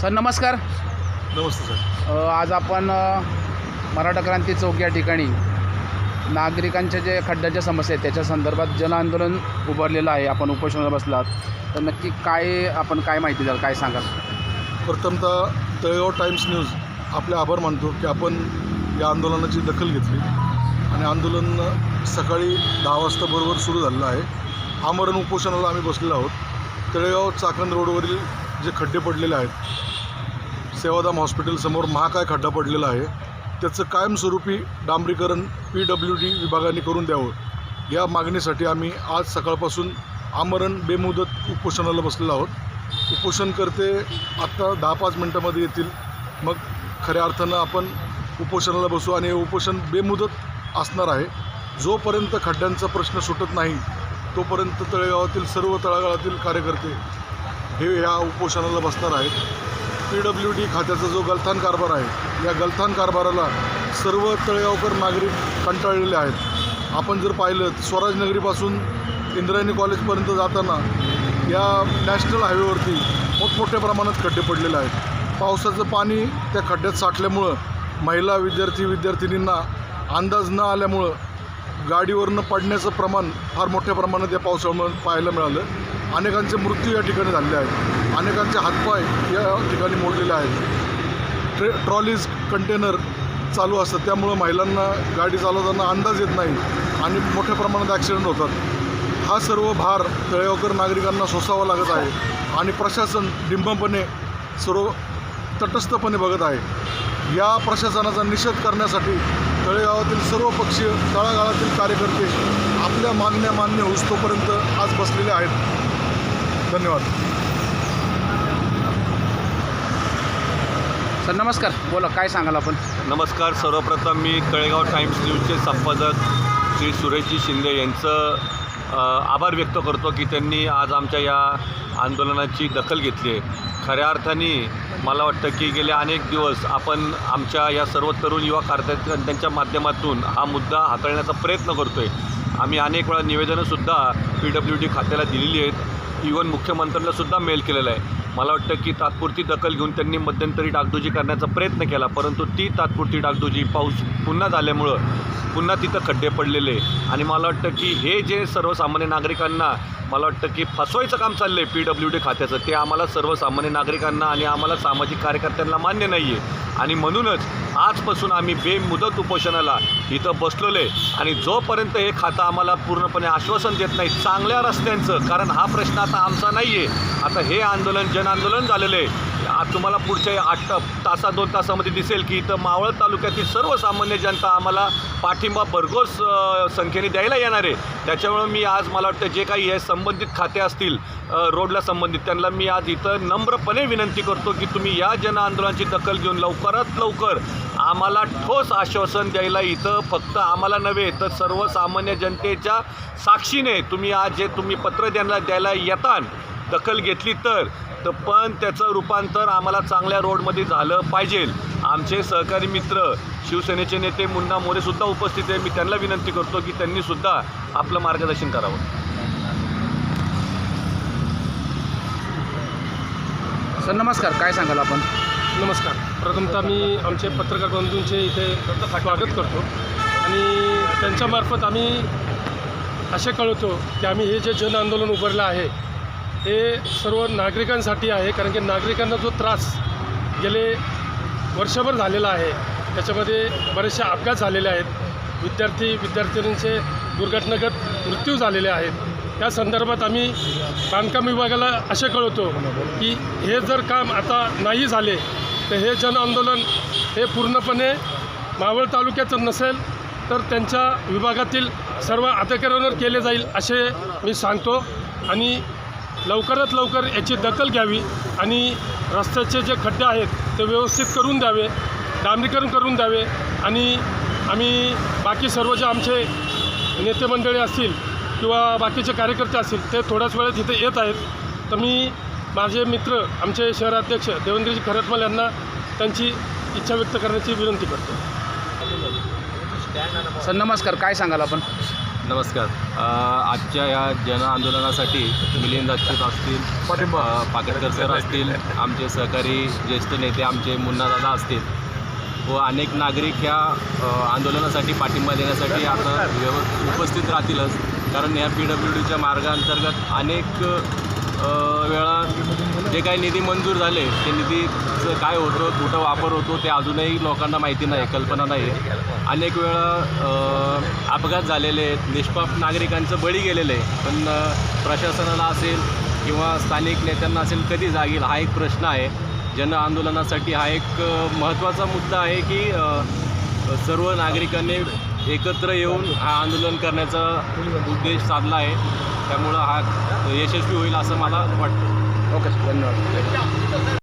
Sir नमस्कार. नमस्ते sir. आज आपण मराठा क्रांती चौक या ठिकाणी नागरिकांच्या जे खड्ड्याच्या समस्या आहेत त्याच्या संदर्भात जनआंदोलन उभारलेलं आहे. आपण उपोषणाला बसलात. तर नक्की काय आपण काय माहिती द्याल काय सांगाल? प्रथमतः तळेगाव टाइम्स न्यूज आपले आभार मानतो की आपण या आंदोलनाची दखल घेतली. आणि आंदोलन सकाळी दहा वाजता बरोबर सुरू झालेलं आहे. आमरण उपोषणाला आम्ही बसलेलो आहोत. तळेगाव चाकण रोडवरील जे खड्डे पडलेले आहेत सेवाधाम हॉस्पिटलसमोर महाकाय खड्डा पडलेला आहे त्याचं कायमस्वरूपी डांबरीकरण पी डब्ल्यू डी विभागाने करून द्यावं. या मागणीसाठी आम्ही आज सकाळपासून आमरण बेमुदत उपोषणाला बसलेलो आहोत. उपोषणकर्ते आत्ता दहा पाच मिनटामध्ये येतील. मग खऱ्या अर्थानं आपण उपोषणाला बसू आणि हे उपोषण बेमुदत असणार आहे. जोपर्यंत खड्ड्यांचा प्रश्न सुटत नाही तोपर्यंत तळेगावातील सर्व तळागाळातील कार्यकर्ते हे ह्या उपोषणाला बसणार आहेत. पी डब्ल्यू डी खात्याचा जो गलथान कारभार आहे या गलथान कारभाराला सर्व तळेगावकर नागरिक कंटाळलेले आहेत. आपण जर पाहिलं स्वराजनगरीपासून स्वराज नगरीपासून इंद्रायणी कॉलेजपर्यंत जाताना या नॅशनल हायवेवरती मोठमोठ्या प्रमाणात खड्डे पडलेले आहेत. पावसाचं पाणी त्या खड्ड्यात साठल्यामुळं महिला विद्यार्थी विद्यार्थिनींना अंदाज न आल्यामुळं गाडीवरनं पडण्याचं प्रमाण फार मोठ्या प्रमाणात या पावसामुळे पाहायला मिळालं. अनेकांचे मृत्यू या ठिकाणी झालेले आहेत. अनेकांचे हातपाय या ठिकाणी मोडलेले आहेत. ट्रे ट्रॉलीज कंटेनर चालू असतात. त्यामुळं महिलांना गाडी चालवताना अंदाज येत नाही आणि मोठ्या प्रमाणात ॲक्सिडेंट होतात. हा सर्व भार तळेगावकर नागरिकांना सोसावा लागत आहे आणि प्रशासन डिंबपणे सर्व तटस्थपणे बघत आहे. या प्रशासनाचा निषेध करण्यासाठी तळेगावातील सर्व पक्षीय तळागाळातील कार्यकर्ते आपल्या मागण्या मान्य होईस्तोपर्यंत आज बसलेले आहेत. धन्यवाद. सर नमस्कार. बोला काय सांगाल आपण? नमस्कार. सर्वप्रथम मी तळेगाव टाइम्स न्यूजचे संपादक श्री सुरेशजी शिंदे यांचं आभार व्यक्त करतो की त्यांनी आज आमच्या या आंदोलनाची दखल घेतली आहे. खऱ्या अर्थाने मला वाटतं की गेले अनेक दिवस आपण आमच्या या सर्व तरुण युवा कार्यकर्त्यांच्या माध्यमातून हा मुद्दा हाताळण्याचा प्रयत्न करतो आहे आम्ही अनेक वेळा निवेदनंसुद्धा पी डब्ल्यू डी खात्याला दिलेली आहेत. इवन मुख्यमंत्र्यांनासुद्धा मेल केलेला आहे. मला वाटतं की तात्पुरती दखल घेऊन त्यांनी मध्यंतरी डागडुजी करण्याचा प्रयत्न केला परंतु ती तात्पुरती डागडुजी पाऊस पुन्हा झाल्यामुळं पुन्हा तिथं खड्डे पडलेले. आणि मला वाटतं की हे जे सर्वसामान्य नागरिकांना मला वाटतं की फसवायचं काम चाललं आहे पी डब्ल्यू डी खात्याचं ते आम्हाला सर्वसामान्य नागरिकांना आणि आम्हाला सामाजिक कार्यकर्त्यांना मान्य नाही आहे आणि म्हणूनच आजपासून आम्ही बेमुदत उपोषणाला इथं बसलेलो आहे आणि जोपर्यंत हे खातं आम्हाला पूर्णपणे आश्वासन देत नाही चांगल्या रस्त्यांचं कारण हा प्रश्न आता आमचा नाही आहे आता हे आंदोलन जनआंदोलन झालेलं आहे. आज तुम्हाला पुढच्या आठ तासा दोन तासामध्ये दिसेल की इथं मावळ तालुक्यातील सर्वसामान्य जनता आम्हाला पाठिंबा भरघोस संख्येने द्यायला येणार आहे. त्याच्यामुळं मी आज मला वाटतं जे काही हे संबंधित खाते असतील रोडला संबंधित त्यांना मी आज इथं नम्रपणे विनंती करतो की तुम्ही या जनआंदोलनाची दखल घेऊन लवकरात लवकर आम्हाला ठोस आश्वासन द्यायला इथं फक्त आम्हाला नव्हे तर सर्वसामान्य जनतेच्या साक्षीने तुम्ही आज जे तुम्ही पत्र द्यायला द्यायला येतान दखल घेतली तर तर पण त्याचं रूपांतर आम्हाला चांगल्या रोडमध्ये झालं पाहिजे. आमचे सहकारी मित्र शिवसेनेचे नेते मुन्ना मोरेसुद्धा उपस्थित आहे मी त्यांना विनंती करतो की त्यांनीसुद्धा आपलं मार्गदर्शन करावं. सर नमस्कार. काय सांगाल आपण? नमस्कार. प्रथमतः मी आमचे पत्रकार बंधूंचे इथे स्वागत करतो. आणि त्यांच्यामार्फत आम्ही असे कळवतो की आम्ही हे जे जन आंदोलन उभारलं आहे हे सर्व नागरिकांसाठी आहे कारण की नागरिकांना जो त्रास गेले वर्षभर झालेला आहे त्याच्यामध्ये बरेचसे अपघात झालेले आहेत. विद्यार्थी विद्यार्थिनींचे दुर्घटनागत मृत्यू झालेले आहेत. त्या संदर्भात आम्ही बांधकाम विभागाला असे कळवतो की हे जर काम आता नाही झाले तर हे जन आंदोलन हे पूर्णपणे मावळ तालुक्याचं नसेल तर त्यांच्या विभागातील सर्व अधिकाऱ्यांवर केले जाईल असे मी सांगतो. आणि लवकरात लवकर याची दखल घ्यावी आणि रस्त्याचे जे खड्डे आहेत ते व्यवस्थित करून द्यावे डांबरीकरण करून द्यावे आणि आम्ही बाकी सर्व जे आमचे नेते मंडळी असतील किंवा बाकीचे कार्यकर्ते असतील ते थोड्याच वेळात इथे येत आहेत. तर मी माझे मित्र आमचे शहराध्यक्ष देवेंद्रजी खरटमल यांना त्यांची इच्छा व्यक्त करण्याची विनंती करतो. सर नमस्कार. काय सांगाल आपण? नमस्कार. आजच्या या जन आंदोलनासाठी मिलिंद अच्युत असतील पाकेटकर सर असतील आमचे सहकारी ज्येष्ठ नेते आमचे मुन्नादादा असतील व अनेक नागरिक ह्या अ, आंदोलनासाठी पाठिंबा देण्यासाठी आता व्यव उपस्थित राहतीलच. कारण या पी डब्ल्यू डीच्या मार्गाअंतर्गत अनेक वेळा जे काही निधी मंजूर झाले ते निधीचं काय होतं कुठं वापर होतो ते अजूनही लोकांना माहिती नाही कल्पना नाही. अनेक वेळा अपघात झालेले आहेत. निष्पाप नागरिकांचं बळी गेलेलं आहे. पण प्रशासनाला असेल किंवा स्थानिक नेत्यांना असेल कधी जागेल हा एक प्रश्न आहे. जन आंदोलनासाठी हा एक महत्त्वाचा मुद्दा आहे की सर्व नागरिकांनी एकत्र येऊन हा आंदोलन करण्याचा उद्देश साधला आहे. त्यामुळं हा यशस्वी होईल असं मला वाटतं. ओके धन्यवाद.